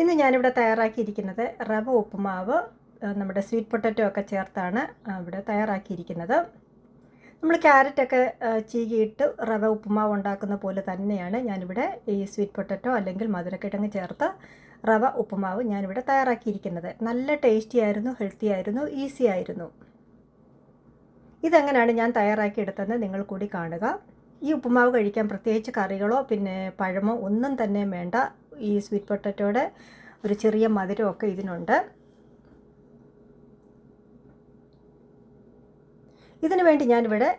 ഇന്ന് ഞാനിവിടെ തയ്യാറാക്കിയിരിക്കുന്നത് റവ ഉപ്പുമാവ് നമ്മുടെ സ്വീറ്റ് പൊട്ടറ്റോ ഒക്കെ ചേർത്താണ് ഇവിടെ തയ്യാറാക്കിയിരിക്കുന്നത്. നമ്മൾ ക്യാരറ്റൊക്കെ ചീകിയിട്ട് റവ ഉപ്പുമാവ് ഉണ്ടാക്കുന്ന പോലെ തന്നെയാണ് ഞാനിവിടെ ഈ സ്വീറ്റ് പൊട്ടറ്റോ അല്ലെങ്കിൽ മധുരക്കിഴങ്ങ് ചേർത്ത് റവ ഉപ്പുമാവ് ഞാനിവിടെ തയ്യാറാക്കിയിരിക്കുന്നത്. നല്ല ടേസ്റ്റി ആയിരുന്നു ഹെൽത്തി ആയിരുന്നു ഈസി ആയിരുന്നു. ഇതെങ്ങനെയാണ് ഞാൻ തയ്യാറാക്കിയെടുത്തതെന്ന് നിങ്ങൾ കൂടി കാണുക. ഈ ഉപ്പുമാവ് കഴിക്കാൻ പ്രത്യേകിച്ച് കറികളോ പിന്നെ പഴമോ ഒന്നും തന്നെ വേണ്ട. ഈ സ്വീറ്റ് പൊട്ടറ്റോയുടെ ഒരു ചെറിയ മധുരമൊക്കെ ഇതിനുണ്ട്. ഇതിനു വേണ്ടി ഞാനിവിടെ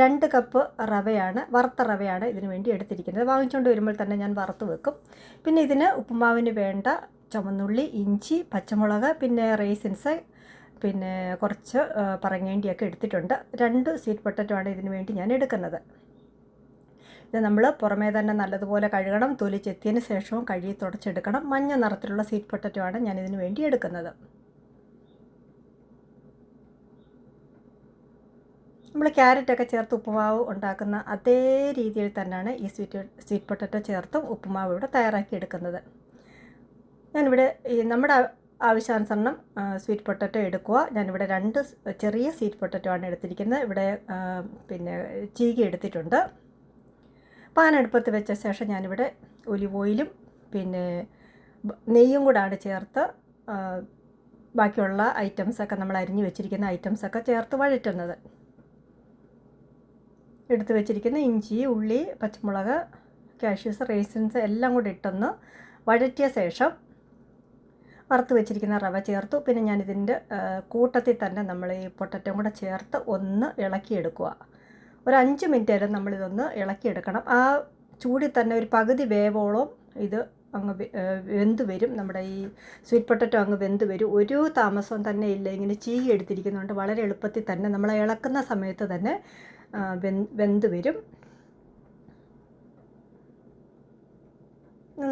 രണ്ട് കപ്പ് റവയാണ് വറുത്ത റവയാണ് ഇതിനു വേണ്ടി എടുത്തിരിക്കുന്നത്. വാങ്ങിച്ചുകൊണ്ട് വരുമ്പോൾ തന്നെ ഞാൻ വറുത്ത് വെക്കും. പിന്നെ ഇതിന് ഉപ്പുമാവിന് വേണ്ട ചുമന്നുള്ളി ഇഞ്ചി പച്ചമുളക് പിന്നെ റേസിൻസ് പിന്നെ കുറച്ച് പറങ്ങേണ്ടിയൊക്കെ എടുത്തിട്ടുണ്ട്. രണ്ട് സ്വീറ്റ് പൊട്ടറ്റോ ആണ് ഇതിന് വേണ്ടി ഞാൻ എടുക്കുന്നത്. ഇത് നമ്മൾ പുറമേ തന്നെ നല്ലതുപോലെ കഴുകണം തൊലി ചെത്തിയതിന് ശേഷവും കഴുകി തുടച്ചെടുക്കണം. മഞ്ഞ നിറത്തിലുള്ള സ്വീറ്റ് പൊട്ടറ്റോ ആണ് ഞാൻ ഇതിന് വേണ്ടി എടുക്കുന്നത്. നമ്മൾ ക്യാരറ്റൊക്കെ ചേർത്ത് ഉപ്പുമാവ് ഉണ്ടാക്കുന്ന അതേ രീതിയിൽ തന്നെയാണ് ഈ സ്വീറ്റ് സ്വീറ്റ് പൊട്ടറ്റോ ചേർത്തും ഉപ്പുമാവ് ഇവിടെ തയ്യാറാക്കി എടുക്കുന്നത്. ഞാനിവിടെ ഈ നമ്മുടെ ആവശ്യാനുസരണം സ്വീറ്റ് പൊട്ടറ്റോ എടുക്കുക. ഞാനിവിടെ രണ്ട് ചെറിയ സ്വീറ്റ് പൊട്ടറ്റോ ആണ് എടുത്തിരിക്കുന്നത്. ഇവിടെ പിന്നെ ചീകി എടുത്തിട്ടുണ്ട്. പാൻ അടുപ്പത്ത് വെച്ച ശേഷം ഞാനിവിടെ ഒലിവ് ഓയിലും പിന്നെ നെയ്യും കൂടാണ് ചേർത്ത് ബാക്കിയുള്ള ഐറ്റംസൊക്കെ നമ്മൾ അരിഞ്ഞു വെച്ചിരിക്കുന്ന ഐറ്റംസൊക്കെ ചേർത്ത് വഴറ്റുന്നത്. എടുത്തു വെച്ചിരിക്കുന്ന ഇഞ്ചി ഉള്ളി പച്ചമുളക് കാഷ്യൂസ് റേസിൻസ് എല്ലാം കൂടി ഇട്ടൊന്ന് വഴറ്റിയ ശേഷം വറുത്ത് വെച്ചിരിക്കുന്ന റവ ചേർത്തു. പിന്നെ ഞാനിതിന്റെ കൂട്ടത്തിൽ തന്നെ നമ്മൾ ഈ പൊട്ടറ്റം കൂടെ ചേർത്ത് ഒന്ന് ഇളക്കിയെടുക്കുക. ഒരു അഞ്ച് മിനിറ്റ് വരെ നമ്മളിതൊന്ന് ഇളക്കിയെടുക്കണം. ആ ചൂടിൽ തന്നെ ഒരു പകുതി വേവോളം ഇത് അങ്ങ് വെന്ത് വരും. നമ്മുടെ ഈ സ്വീറ്റ് പൊട്ടറ്റോ അങ്ങ് വെന്ത് വരും. ഒരു താമസവും തന്നെ ഇല്ല. ഇങ്ങനെ ചീകി എടുത്തിരിക്കുന്നതുകൊണ്ട് വളരെ എളുപ്പത്തിൽ തന്നെ നമ്മൾ ഇളക്കുന്ന സമയത്ത് തന്നെ വെന്ത് വരും.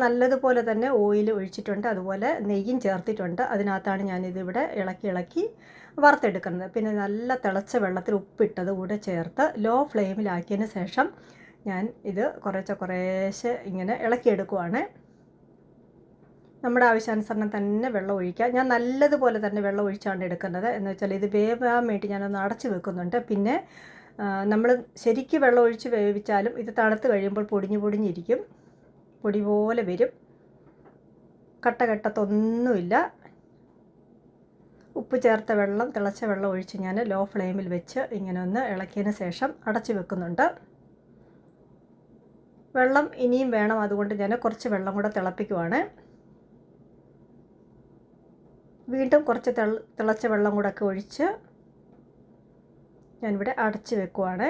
നല്ലതുപോലെ തന്നെ ഓയിൽ ഒഴിച്ചിട്ടുണ്ട്. അതുപോലെ നെയ്യും ചേർത്തിട്ടുണ്ട്. അതിനകത്താണ് ഞാനിതിവിടെ ഇളക്കി ഇളക്കി വറുത്തെടുക്കുന്നത്. പിന്നെ നല്ല തിളച്ച വെള്ളത്തിൽ ഉപ്പിട്ടത് കൂടെ ചേർത്ത് ലോ ഫ്ലെയിമിലാക്കിയതിന് ശേഷം ഞാൻ ഇത് കുറേശ്ശെ കുറേശ്ശെ ഇങ്ങനെ ഇളക്കിയെടുക്കുവാണ്. നമ്മുടെ ആവശ്യാനുസരണം തന്നെ വെള്ളം ഒഴിക്കുക. ഞാൻ നല്ലതുപോലെ തന്നെ വെള്ളം ഒഴിച്ചാണ് എടുക്കുന്നത്. എന്ന് വെച്ചാൽ ഇത് വേവാൻ വേണ്ടി ഞാനൊന്ന് അടച്ച് വെക്കുന്നുണ്ട്. പിന്നെ നമ്മൾ ശരിക്ക് വെള്ളം ഒഴിച്ച് വേവിച്ചാലും ഇത് തണുത്ത് കഴിയുമ്പോൾ പൊടിഞ്ഞു പൊടിഞ്ഞിരിക്കും. പൊടി പോലെ വരും. കട്ട കെട്ടത്തൊന്നുമില്ല. ഉപ്പ് ചേർത്ത വെള്ളം തിളച്ച വെള്ളം ഒഴിച്ച് ഞാൻ ലോ ഫ്ലെയിമിൽ വെച്ച് ഇങ്ങനെ ഒന്ന് ഇളക്കിയതിന് ശേഷം അടച്ചു വെക്കുന്നുണ്ട്. വെള്ളം ഇനിയും വേണം അതുകൊണ്ട് ഞാൻ കുറച്ച് വെള്ളം കൂടെ തിളപ്പിക്കുവാണ്. വീണ്ടും കുറച്ച് തിളച്ച വെള്ളം കൂടെ ഒക്കെ ഒഴിച്ച് ഞാനിവിടെ അടച്ച് വെക്കുവാണ്.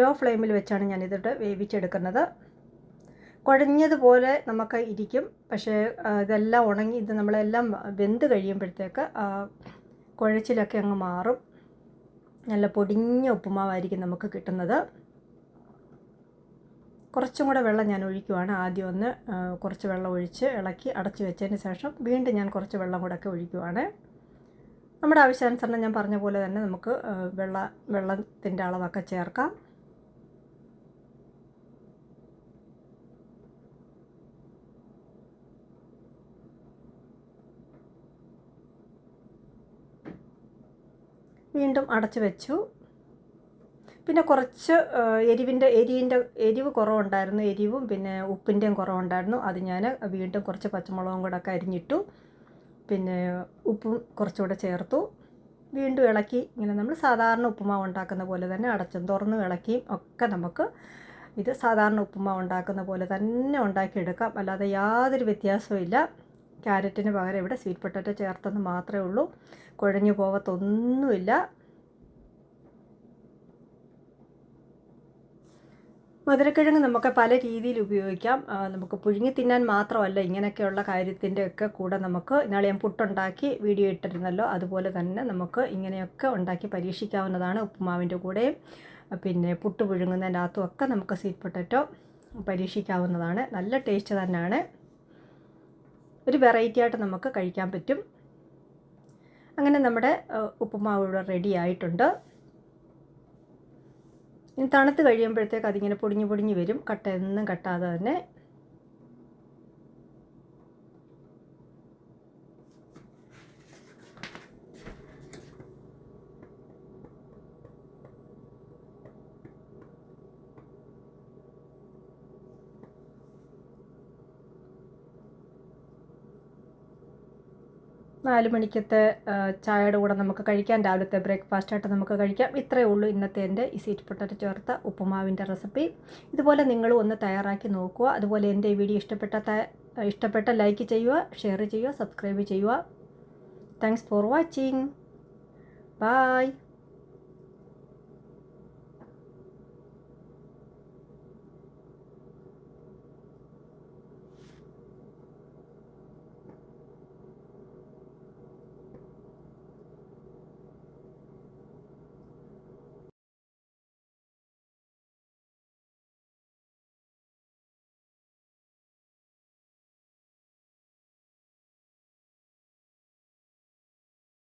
ലോ ഫ്ലെയിമിൽ വെച്ചാണ് ഞാനിതിട്ട് വേവിച്ചെടുക്കുന്നത്. കുഴഞ്ഞതുപോലെ നമുക്ക് ഇരിക്കും. പക്ഷേ ഇതെല്ലാം ഉണങ്ങി ഇത് നമ്മളെല്ലാം വെന്ത് കഴിയുമ്പോഴത്തേക്ക് കുഴച്ചിലൊക്കെ അങ്ങ് മാറും. നല്ല പൊടിഞ്ഞ ഉപ്പുമാവായിരിക്കും നമുക്ക് കിട്ടുന്നത്. കുറച്ചും കൂടെ വെള്ളം ഞാൻ ഒഴിക്കുവാണ്. ആദ്യം ഒന്ന് കുറച്ച് വെള്ളം ഒഴിച്ച് ഇളക്കി അടച്ചു വെച്ചതിന് ശേഷം വീണ്ടും ഞാൻ കുറച്ച് വെള്ളം കൂടെ ഒക്കെ ഒഴിക്കുവാണ്. നമ്മുടെ ആവശ്യാനുസരണം ഞാൻ പറഞ്ഞ പോലെ തന്നെ നമുക്ക് വെള്ള വെള്ളത്തിന്റെ അളവൊക്കെ ചേർക്കാം. വീണ്ടും അടച്ചു വെച്ചു. പിന്നെ കുറച്ച് എരിവിന്റെ എരിവിന്റെ എരിവ് കുറവുണ്ടായിരുന്നു. എരിവും പിന്നെ ഉപ്പിന്റെയും കുറവുണ്ടായിരുന്നു. അത് ഞാൻ വീണ്ടും കുറച്ച് പച്ചമുളകും കൂടെ ഒക്കെ അരിഞ്ഞിട്ടു. പിന്നെ ഉപ്പും കുറച്ചുകൂടെ ചേർത്തു. വീണ്ടും ഇളക്കി ഇങ്ങനെ നമ്മൾ സാധാരണ ഉപ്പുമാവ് ഉണ്ടാക്കുന്ന പോലെ തന്നെ അടച്ചും തുറന്നും ഇളക്കിയും ഒക്കെ നമുക്ക് ഇത് സാധാരണ ഉപ്പുമാവ് ഉണ്ടാക്കുന്ന പോലെ തന്നെ ഉണ്ടാക്കിയെടുക്കാം. അല്ലാതെ യാതൊരു വ്യത്യാസവും ഇല്ല. ക്യാരറ്റിന് പകരം ഇവിടെ സ്വീറ്റ് പൊട്ടറ്റോ ചേർത്തെന്ന് മാത്രമേ ഉള്ളൂ. കുഴഞ്ഞു പോകത്തൊന്നുമില്ല മധുരക്കിഴങ്ങ് നമുക്ക് പല രീതിയിൽ ഉപയോഗിക്കാം. നമുക്ക് പുഴുങ്ങി തിന്നാൻ മാത്രമല്ല ഇങ്ങനെയൊക്കെയുള്ള കാര്യത്തിന്റെ ഒക്കെ കൂടെ നമുക്ക് ഇന്നാളെ ഞാൻ പുട്ടുണ്ടാക്കി വീഡിയോ ഇട്ടിരുന്നല്ലോ. അതുപോലെ തന്നെ നമുക്ക് ഇങ്ങനെയൊക്കെ ഉണ്ടാക്കി പരീക്ഷിക്കാവുന്നതാണ് ഉപ്പുമാവിന്റെ കൂടെയും. പിന്നെ പുട്ട് പുഴുങ്ങുന്നതിന്റെ അകത്തും ഒക്കെ നമുക്ക് സ്വീറ്റ് പൊട്ടറ്റോ പരീക്ഷിക്കാവുന്നതാണ്. നല്ല ടേസ്റ്റ് തന്നെയാണ്. ഒരു വെറൈറ്റി ആയിട്ട് നമുക്ക് കഴിക്കാൻ പറ്റും. അങ്ങനെ നമ്മുടെ ഉപ്പുമാവ് ഇവിടെ റെഡി ആയിട്ടുണ്ട്. ഇനി തണുത്ത് കഴിയുമ്പോഴത്തേക്ക് അതിങ്ങനെ പൊടിഞ്ഞ് പൊടിഞ്ഞ് വരും. കട്ടയൊന്നും കട്ടാതെ തന്നെ നാല് മണിക്കത്തെ ചായയുടെ കൂടെ നമുക്ക് കഴിക്കാം. രാവിലത്തെ ബ്രേക്ക്ഫാസ്റ്റായിട്ട് നമുക്ക് കഴിക്കാം. ഇത്രയേ ഉള്ളൂ ഇന്നത്തെ എന്റെ ഈ സീറ്റ് പൊട്ടറ്റ് ചേർത്ത ഉപ്പുമാവിന്റെ റെസിപ്പി. ഇതുപോലെ നിങ്ങളും ഒന്ന് തയ്യാറാക്കി നോക്കുക. അതുപോലെ എന്റെ ഈ വീഡിയോ ഇഷ്ടപ്പെട്ട ഇഷ്ടപ്പെട്ട ലൈക്ക് ചെയ്യുക ഷെയർ ചെയ്യുക സബ്സ്ക്രൈബ് ചെയ്യുക. Thanks for watching bye